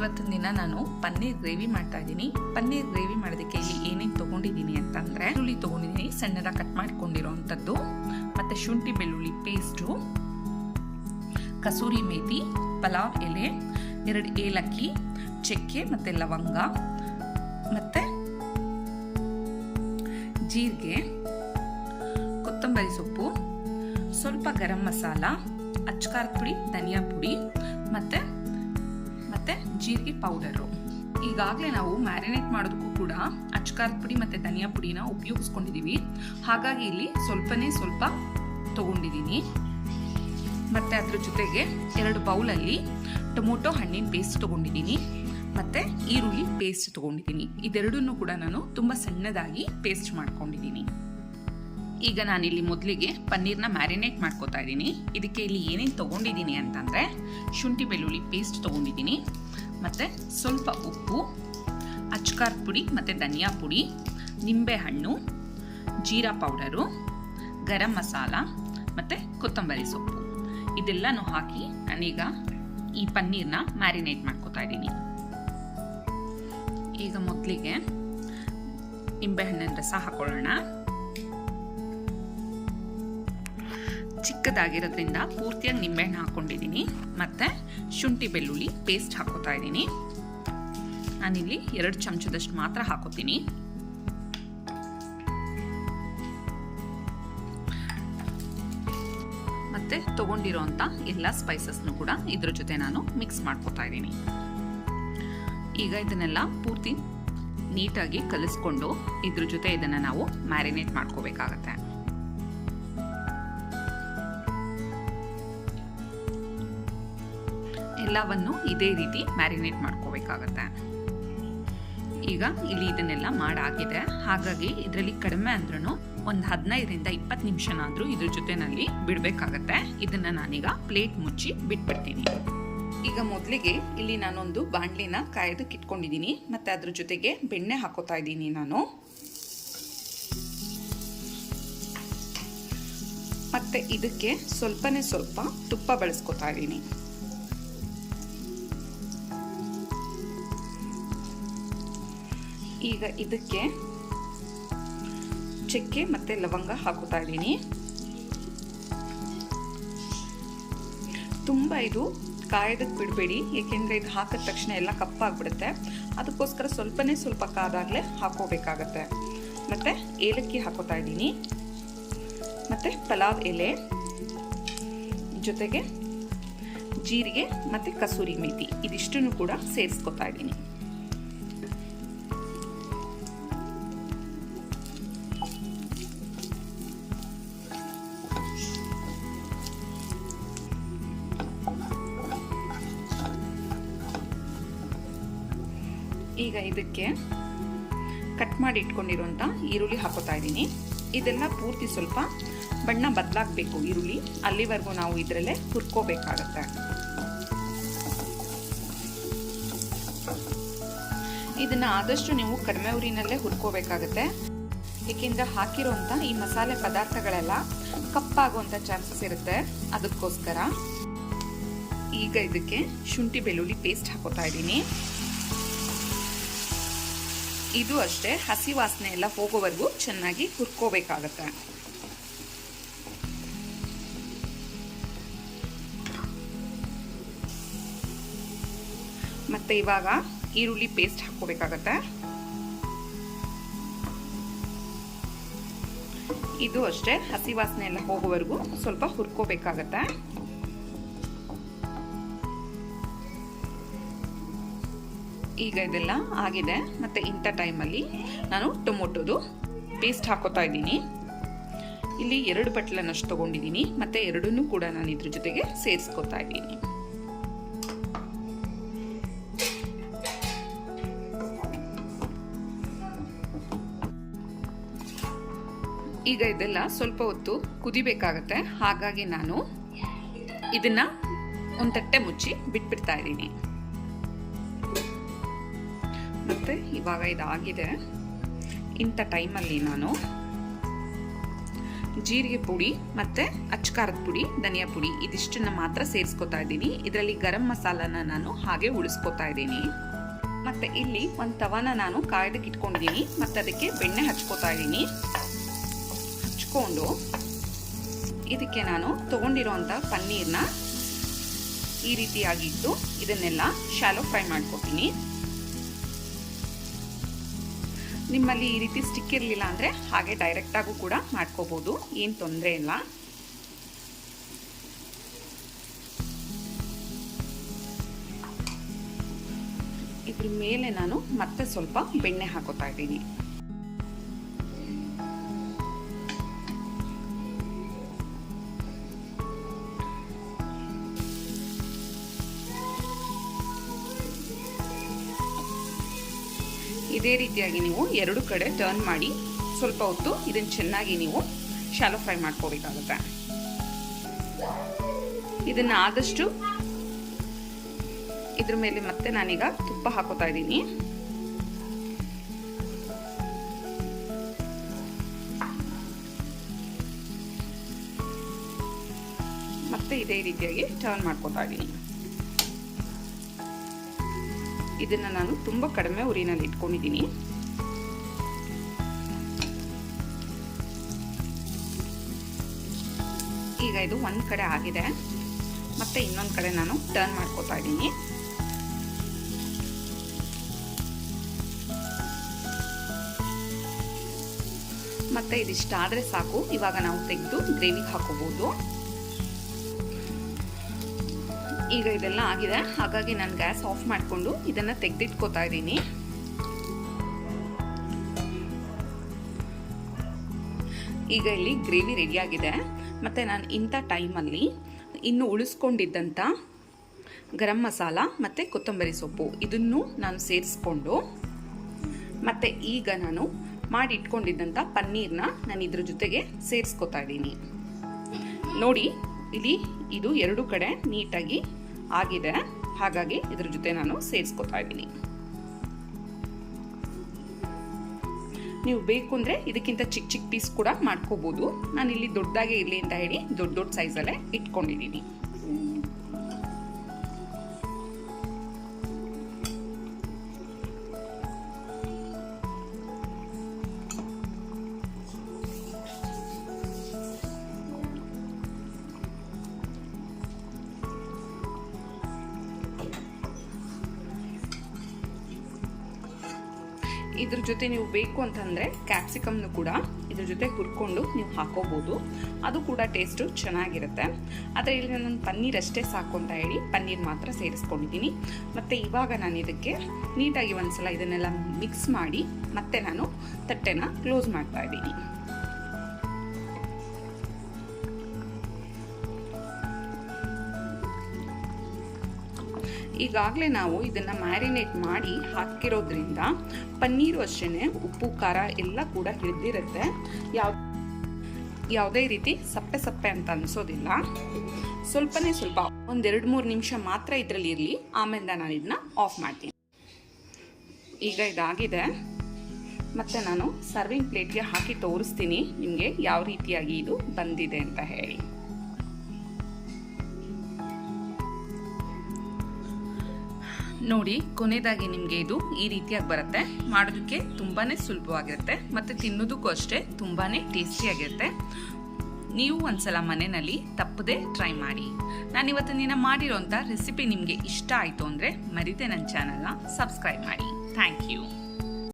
ಇವತ್ತಿನ ದಿನ ನಾನು ಪನ್ನೀರ್ ಗ್ರೇವಿ ಮಾಡ್ತಾ ಇದ್ದೀನಿ. ಪನ್ನೀರ್ ಗ್ರೇವಿ ಮಾಡೋದಕ್ಕೆ ಇಲ್ಲಿ ಏನೇನು ತೊಗೊಂಡಿದ್ದೀನಿ ಅಂತಂದರೆ ಈರುಳ್ಳಿ ತೊಗೊಂಡಿದ್ದೀನಿ ಸಣ್ಣದಾಗಿ ಕಟ್ ಮಾಡ್ಕೊಂಡಿರೋ ಅಂಥದ್ದು ಮತ್ತು ಶುಂಠಿ ಬೆಳ್ಳುಳ್ಳಿ ಪೇಸ್ಟು ಕಸೂರಿ ಮೇಥಿ ಪಲಾವ್ ಎಲೆ, ಎರಡು ಏಲಕ್ಕಿ, ಚಕ್ಕೆ ಮತ್ತು ಲವಂಗ, ಮತ್ತು ಜೀರಿಗೆ, ಕೊತ್ತಂಬರಿ ಸೊಪ್ಪು, ಸ್ವಲ್ಪ ಗರಂ ಮಸಾಲ ಅಚ್ಕಾರದ ಪುಡಿ, ಧನಿಯಾ ಪುಡಿ, ಮತ್ತು ಮತ್ತು ಜೀರಿಗೆ ಪೌಡರು ಈಗಾಗಲೇ ನಾವು ಮ್ಯಾರಿನೇಟ್ ಮಾಡೋದಕ್ಕೂ ಕೂಡ ಅಚ್ಕಾರದ ಪುಡಿ ಮತ್ತು ಧನಿಯಾ ಪುಡಿನ ಉಪಯೋಗಿಸ್ಕೊಂಡಿದ್ದೀವಿ ಹಾಗಾಗಿ ಇಲ್ಲಿ ಸ್ವಲ್ಪನೇ ಸ್ವಲ್ಪ ತಗೊಂಡಿದ್ದೀನಿ ಮತ್ತು ಅದ್ರ ಜೊತೆಗೆ ಎರಡು ಬೌಲಲ್ಲಿ ಟೊಮೊಟೊ ಹಣ್ಣಿನ ಪೇಸ್ಟ್ ತೊಗೊಂಡಿದ್ದೀನಿ ಮತ್ತು ಈರುಳ್ಳಿ ಪೇಸ್ಟ್ ತೊಗೊಂಡಿದ್ದೀನಿ ಇದೆರಡನ್ನೂ ಕೂಡ ನಾನು ತುಂಬ ಸಣ್ಣದಾಗಿ ಪೇಸ್ಟ್ ಮಾಡ್ಕೊಂಡಿದ್ದೀನಿ ಈಗ ನಾನಿಲ್ಲಿ ಮೊದಲಿಗೆ ಪನ್ನೀರ್ನ ಮ್ಯಾರಿನೇಟ್ ಮಾಡ್ಕೋತಾ ಇದ್ದೀನಿ. ಇದಕ್ಕೆ ಇಲ್ಲಿ ಏನೇನು ತೊಗೊಂಡಿದ್ದೀನಿ ಅಂತಂದರೆ ಶುಂಠಿ ಬೆಳ್ಳುಳ್ಳಿ ಪೇಸ್ಟ್ ತೊಗೊಂಡಿದ್ದೀನಿ. ಮತ್ತು ಸ್ವಲ್ಪ ಉಪ್ಪು ಅಚ್ಕಾರದ ಪುಡಿ ಮತ್ತು ಧನಿಯಾ ಪುಡಿ ನಿಂಬೆಹಣ್ಣು ಜೀರಾ ಪೌಡರು, ಗರಂ ಮಸಾಲ ಮತ್ತು ಕೊತ್ತಂಬರಿ ಸೊಪ್ಪು. ಇದೆಲ್ಲನೂ ಹಾಕಿ ನಾನೀಗ ಈ ಪನ್ನೀರ್ನ ಮ್ಯಾರಿನೇಟ್ ಮಾಡ್ಕೋತಾ ಇದ್ದೀನಿ. ಈಗ ಮೊದಲಿಗೆ ನಿಂಬೆಹಣ್ಣಿನ ರಸ ಹಾಕೊಳ್ಳೋಣ. ಚಿಕ್ಕದಾಗಿರೋದ್ರಿಂದ ಪೂರ್ತಿಯಾಗಿ ನಿಂಬೆಹಣ್ಣು ಹಾಕೊಂಡಿದ್ದೀನಿ ಮತ್ತು ಶುಂಠಿ ಬೆಳ್ಳುಳ್ಳಿ ಪೇಸ್ಟ್ ಹಾಕೋತಾ ಇದ್ದೀನಿ. ನಾನಿಲ್ಲಿ ಎರಡು ಚಮಚದಷ್ಟು ಮಾತ್ರ ಹಾಕೋತೀನಿ. ಮತ್ತೆ ತೊಗೊಂಡಿರೋವಂಥ ಎಲ್ಲ ಸ್ಪೈಸಸ್ನು ಕೂಡ ಇದ್ರ ಜೊತೆ ನಾನು ಮಿಕ್ಸ್ ಮಾಡ್ಕೋತಾ ಇದ್ದೀನಿ. ಈಗ ಇದನ್ನೆಲ್ಲ ಪೂರ್ತಿ ನೀಟಾಗಿ ಕಲಿಸ್ಕೊಂಡು ಇದ್ರ ಜೊತೆ ಇದನ್ನು ನಾವು ಮ್ಯಾರಿನೇಟ್ ಮಾಡ್ಕೋಬೇಕಾಗತ್ತೆ. ಎಲ್ಲವನ್ನು ಇದೇ ರೀತಿ ಮ್ಯಾರಿನೇಟ್ ಮಾಡ್ಕೋಬೇಕಾಗತ್ತೆ. ಈಗ ಇಲ್ಲಿ ಇದನ್ನೆಲ್ಲ ಮಾಡಾಗಿದೆ. ಹಾಗಾಗಿ ಇದರಲ್ಲಿ ಕಡಿಮೆ ಅಂದ್ರೂ ಒಂದು ಹದಿನೈದರಿಂದ ಇಪ್ಪತ್ತು ನಿಮಿಷನಾದರೂ ಇದ್ರ ಜೊತೆನಲ್ಲಿ ಬಿಡಬೇಕಾಗತ್ತೆ. ಇದನ್ನು ನಾನೀಗ ಪ್ಲೇಟ್ ಮುಚ್ಚಿ ಬಿಟ್ಬಿಡ್ತೀನಿ. ಈಗ ಮೊದಲಿಗೆ ಇಲ್ಲಿ ನಾನೊಂದು ಬಾಣಲಿನ ಕಾಯ್ದು ಇಟ್ಕೊಂಡಿದ್ದೀನಿ ಮತ್ತು ಅದ್ರ ಜೊತೆಗೆ ಬೆಣ್ಣೆ ಹಾಕೋತಾ ಇದ್ದೀನಿ ನಾನು. ಮತ್ತು ಇದಕ್ಕೆ ಸ್ವಲ್ಪನೇ ಸ್ವಲ್ಪ ತುಪ್ಪ ಬಳಸ್ಕೊತಾ ಇದ್ದೀನಿ ಈಗ ಇದಕ್ಕೆ ಚಕ್ಕೆ ಮತ್ತು ಲವಂಗ ಹಾಕೋತಾ ಇದ್ದೀನಿ. ತುಂಬ ಇದು ಕಾಯೋದಕ್ಕೆ ಬಿಡಬೇಡಿ, ಏಕೆಂದರೆ ಇದು ಹಾಕಿದ ತಕ್ಷಣ ಎಲ್ಲ ಕಪ್ಪಾಗ್ಬಿಡುತ್ತೆ. ಅದಕ್ಕೋಸ್ಕರ ಸ್ವಲ್ಪನೇ ಸ್ವಲ್ಪ ಕಾದಾಗಲೇ ಹಾಕೋಬೇಕಾಗತ್ತೆ. ಮತ್ತು ಏಲಕ್ಕಿ ಹಾಕೋತಾ ಇದ್ದೀನಿ. ಮತ್ತು ಪಲಾವ್ ಎಲೆ, ಜೊತೆಗೆ ಜೀರಿಗೆ ಮತ್ತು ಕಸೂರಿ ಮೇಥಿ ಇದಿಷ್ಟನ್ನು ಕೂಡ ಸೇರಿಸ್ಕೊತಾ ಇದ್ದೀನಿ. ಈಗ ಇದಕ್ಕೆ ಕಟ್ ಮಾಡಿ ಇಟ್ಕೊಂಡಿರುವಂಥ ಈರುಳ್ಳಿ ಹಾಕೋತಾ ಇದ್ದೀನಿ. ಇದೆಲ್ಲ ಪೂರ್ತಿ ಸ್ವಲ್ಪ ಬಣ್ಣ ಬದಲಾಗಬೇಕು ಈರುಳ್ಳಿ. ಅಲ್ಲಿವರೆಗೂ ನಾವು ಇದರಲ್ಲೇ ಹುರ್ಕೋಬೇಕಾಗತ್ತೆ. ಇದನ್ನು ಆದಷ್ಟು ನೀವು ಕಡಿಮೆ ಉರಿನಲ್ಲೇ ಹುರ್ಕೋಬೇಕಾಗತ್ತೆ. ಏಕೆಂದರೆ ಹಾಕಿರೋಂಥ ಈ ಮಸಾಲೆ ಪದಾರ್ಥಗಳೆಲ್ಲ ಕಪ್ಪಾಗುವಂಥ ಚಾನ್ಸಸ್ ಇರುತ್ತೆ. ಅದಕ್ಕೋಸ್ಕರ ಈಗ ಇದಕ್ಕೆ ಶುಂಠಿ ಬೆಳ್ಳುಳ್ಳಿ ಪೇಸ್ಟ್ ಹಾಕೋತಾ ಇದ್ದೀನಿ. ಇದು ಅಷ್ಟೇ, ಹಸಿ ವಾಸನೆ ಎಲ್ಲ ಹೋಗೋವರೆಗೂ ಚೆನ್ನಾಗಿ ಹುರ್ಕೋಬೇಕಾಗತ್ತೆ. ಮತ್ತೆ ಇವಾಗ ಈರುಳ್ಳಿ ಪೇಸ್ಟ್ ಹಾಕೋಬೇಕಾಗತ್ತೆ ಇದು ಅಷ್ಟೇ, ಹಸಿ ವಾಸನೆ ಎಲ್ಲ ಹೋಗೋವರೆಗೂ ಸ್ವಲ್ಪ ಹುರ್ಕೋಬೇಕಾಗತ್ತೆ. ಈಗ ಇದೆಲ್ಲ ಆಗಿದೆ. ಮತ್ತು ಇಂಥ ಟೈಮಲ್ಲಿ ನಾನು ಟೊಮೊಟೊದು ಪೇಸ್ಟ್ ಹಾಕೋತಾ ಇದ್ದೀನಿ. ಇಲ್ಲಿ ಎರಡು ಬಟ್ಲನ್ನಷ್ಟು ತೊಗೊಂಡಿದ್ದೀನಿ. ಮತ್ತು ಎರಡನ್ನೂ ಕೂಡ ನಾನು ಇದ್ರ ಜೊತೆಗೆ ಸೇರಿಸ್ಕೊತಾ ಇದ್ದೀನಿ. ಈಗ ಇದೆಲ್ಲ ಸ್ವಲ್ಪ ಹೊತ್ತು ಕುದಿಬೇಕಾಗತ್ತೆ. ಹಾಗಾಗಿ ನಾನು ಇದನ್ನ ಒಂದು ತಟ್ಟೆ ಮುಚ್ಚಿ ಬಿಟ್ಬಿಡ್ತಾ ಇದ್ದೀನಿ. ಮತ್ತು ಇವಾಗ ಇದಾಗಿದೆ. ಇಂಥ ಟೈಮಲ್ಲಿ ನಾನು ಜೀರಿಗೆ ಪುಡಿ ಮತ್ತು ಅಚ್ಕಾರದ ಪುಡಿ, ಧನಿಯಾ ಪುಡಿ ಇದಿಷ್ಟನ್ನು ಮಾತ್ರ ಸೇರಿಸ್ಕೊತಾ ಇದ್ದೀನಿ. ಇದರಲ್ಲಿ ಗರಂ ಮಸಾಲಾನ ನಾನು ಹಾಗೆ ಉಳಿಸ್ಕೊತಾ ಇದ್ದೀನಿ. ಮತ್ತು ಇಲ್ಲಿ ಒಂದು ತವಾನ ನಾನು ಕಾಯ್ದಕ್ಕೆ ಇಟ್ಕೊಂಡಿದ್ದೀನಿ. ಮತ್ತು ಅದಕ್ಕೆ ಬೆಣ್ಣೆ ಹಚ್ಕೋತಾ ಇದ್ದೀನಿ. ಹಚ್ಕೊಂಡು ಇದಕ್ಕೆ ನಾನು ತೊಗೊಂಡಿರೋಂಥ ಪನ್ನೀರ್ನ ಈ ರೀತಿಯಾಗಿಟ್ಟು ಇದನ್ನೆಲ್ಲ ಶಾಲೋ ಫ್ರೈ ಮಾಡ್ಕೊತೀನಿ. ನಿಮ್ಮಲ್ಲಿ ಈ ರೀತಿ ಸ್ಟಿಕ್ ಇರಲಿಲ್ಲ ಅಂದರೆ ಹಾಗೆ ಡೈರೆಕ್ಟಾಗೂ ಕೂಡ ಮಾಡ್ಕೋಬೋದು. ಏನು ತೊಂದರೆ ಇಲ್ಲ. ಇದ್ರ ಮೇಲೆ ನಾನು ಮತ್ತೆ ಸ್ವಲ್ಪ ಬೆಣ್ಣೆ ಹಾಕೋತಾ ಇದ್ದೀನಿ. ಇದೇ ರೀತಿಯಾಗಿ ನೀವು ಎರಡು ಕಡೆ ಟರ್ನ್ ಮಾಡಿ ಸ್ವಲ್ಪ ಹೊತ್ತು ಇದನ್ನು ಚೆನ್ನಾಗಿ ನೀವು ಶಾಲೋ ಫ್ರೈ ಮಾಡ್ಕೋಬೇಕಾಗುತ್ತೆ. ಇದನ್ನ ಆದಷ್ಟು ಇದ್ರ ಮೇಲೆ ಮತ್ತೆ ನಾನೀಗ ತುಪ್ಪ ಹಾಕೋತಾ ಇದ್ದೀನಿ. ಮತ್ತೆ ಇದೇ ರೀತಿಯಾಗಿ ಟರ್ನ್ ಮಾಡ್ಕೋತಾ ಇದ್ದೀನಿ. ಇದನ್ನ ನಾನು ತುಂಬ ಕಡಿಮೆ ಉರಿನಲ್ಲಿ ಇಟ್ಕೊಂಡಿದ್ದೀನಿ. ಈಗ ಇದು ಒಂದು ಕಡೆ ಆಗಿದೆ. ಮತ್ತೆ ಇನ್ನೊಂದು ಕಡೆ ನಾನು ಟರ್ನ್ ಮಾಡ್ಕೋತಾ ಇದ್ದೀನಿ. ಮತ್ತೆ ಇದಿಷ್ಟಾದರೆ ಸಾಕು. ಇವಾಗ ನಾವು ತೆಗೆದು ಗ್ರೇವಿಗೆ ಹಾಕೋಬಹುದು ಈಗ ಇದೆಲ್ಲ ಆಗಿದೆ. ಹಾಗಾಗಿ ನಾನು ಗ್ಯಾಸ್ ಆಫ್ ಮಾಡಿಕೊಂಡು ಇದನ್ನು ತೆಗೆದಿಟ್ಕೋತಾ ಇದ್ದೀನಿ. ಈಗ ಇಲ್ಲಿ ಗ್ರೇವಿ ರೆಡಿಯಾಗಿದೆ ಮತ್ತು ನಾನು ಇಂಥ ಟೈಮಲ್ಲಿ ಇನ್ನು ಉಳಿಸ್ಕೊಂಡಿದ್ದಂಥ ಗರಂ ಮಸಾಲ ಮತ್ತು ಕೊತ್ತಂಬರಿ ಸೊಪ್ಪು ಇದನ್ನು ನಾನು ಸೇರಿಸ್ಕೊಂಡು ಮತ್ತು ಈಗ ನಾನು ಮಾಡಿ ಇಟ್ಕೊಂಡಿದ್ದಂಥ ಪನ್ನೀರ್ನ ನಾನು ಇದ್ರ ಜೊತೆಗೆ ಸೇರಿಸ್ಕೊತಾ ಇದ್ದೀನಿ. ನೋಡಿ, ಇಲ್ಲಿ ಇದು ಎರಡು ಕಡೆ ನೀಟಾಗಿ ಆಗಿದೆ. ಹಾಗಾಗಿ ಇದ್ರ ಜೊತೆ ನಾನು ಸೇರಿಸ್ಕೊತಾ ಇದ್ದೀನಿ. ನೀವು ಬೇಕು ಅಂದರೆ ಇದಕ್ಕಿಂತ ಚಿಕ್ಕ ಚಿಕ್ಕ ಪೀಸ್ ಕೂಡ ಮಾಡ್ಕೋಬೋದು. ನಾನು ಇಲ್ಲಿ ದೊಡ್ಡದಾಗೆ ಇರಲಿ ಅಂತ ಹೇಳಿ ದೊಡ್ಡ ದೊಡ್ಡ ಸೈಜಲ್ಲೇ ಇಟ್ಕೊಂಡಿದ್ದೀನಿ. ಇದ್ರ ಜೊತೆ ನೀವು ಬೇಕು ಅಂತಂದರೆ ಕ್ಯಾಪ್ಸಿಕಮ್ನು ಕೂಡ ಇದ್ರ ಜೊತೆ ಹುರ್ಕೊಂಡು ನೀವು ಹಾಕೋಬೋದು. ಅದು ಕೂಡ ಟೇಸ್ಟು ಚೆನ್ನಾಗಿರುತ್ತೆ. ಆದರೆ ಇಲ್ಲಿ ನಾನು ಪನ್ನೀರ್ ಅಷ್ಟೇ ಸಾಕು ಅಂತ ಹೇಳಿ ಪನ್ನೀರ್ ಮಾತ್ರ ಸೇರಿಸ್ಕೊಂಡಿದ್ದೀನಿ. ಮತ್ತು ಇವಾಗ ನಾನು ಇದಕ್ಕೆ ನೀಟಾಗಿ ಒಂದ್ಸಲ ಇದನ್ನೆಲ್ಲ ಮಿಕ್ಸ್ ಮಾಡಿ ಮತ್ತೆ ನಾನು ತಟ್ಟೆನ ಕ್ಲೋಸ್ ಮಾಡ್ತಾ ಇದ್ದೀನಿ. ಈಗಾಗಲೇ ನಾವು ಇದನ್ನು ಮ್ಯಾರಿನೇಟ್ ಮಾಡಿ ಹಾಕಿರೋದ್ರಿಂದ ಪನ್ನೀರು ಅಷ್ಟೇ ಉಪ್ಪು, ಖಾರ ಎಲ್ಲ ಕೂಡ ಹಿಡಿದಿರುತ್ತೆ. ಯಾವ, ಯಾವುದೇ ರೀತಿ ಸಪ್ಪೆ ಸಪ್ಪೆ ಅಂತ ಅನಿಸೋದಿಲ್ಲ. ಸ್ವಲ್ಪನೇ ಸ್ವಲ್ಪ ಒಂದೆರಡು ಮೂರು ನಿಮಿಷ ಮಾತ್ರ ಇದರಲ್ಲಿ ಇರಲಿ. ಆಮೇಲೆ ನಾನು ಇದನ್ನ ಆಫ್ ಮಾಡ್ತೀನಿ. ಈಗ ಇದಾಗಿದೆ. ಮತ್ತು ನಾನು ಸರ್ವಿಂಗ್ ಪ್ಲೇಟ್ಗೆ ಹಾಕಿ ತೋರಿಸ್ತೀನಿ. ನಿಮಗೆ ಯಾವ ರೀತಿಯಾಗಿ ಇದು ಬಂದಿದೆ ಅಂತ ಹೇಳಿ. ನೋಡಿ, ಕೊನೆಯದಾಗಿ ನಿಮಗೆ ಇದು ಈ ರೀತಿಯಾಗಿ ಬರುತ್ತೆ. ಮಾಡೋದಕ್ಕೆ ತುಂಬಾ ಸುಲಭವಾಗಿರುತ್ತೆ ಮತ್ತು ತಿನ್ನೋದಕ್ಕೂ ಅಷ್ಟೇ ತುಂಬಾ ಟೇಸ್ಟಿಯಾಗಿರುತ್ತೆ. ನೀವು ಒಂದ್ಸಲ ಮನೆಯಲ್ಲಿ ತಪ್ಪದೆ ಟ್ರೈ ಮಾಡಿ. ನಾನು ಇವತ್ತಿನ ಮಾಡಿರೋಂಥ ರೆಸಿಪಿ ನಿಮಗೆ ಇಷ್ಟ ಆಯಿತು ಅಂದರೆ ಮರಿತೆ ನನ್ನ ಚಾನಲ್ನ ಸಬ್ಸ್ಕ್ರೈಬ್ ಮಾಡಿ. Thank you.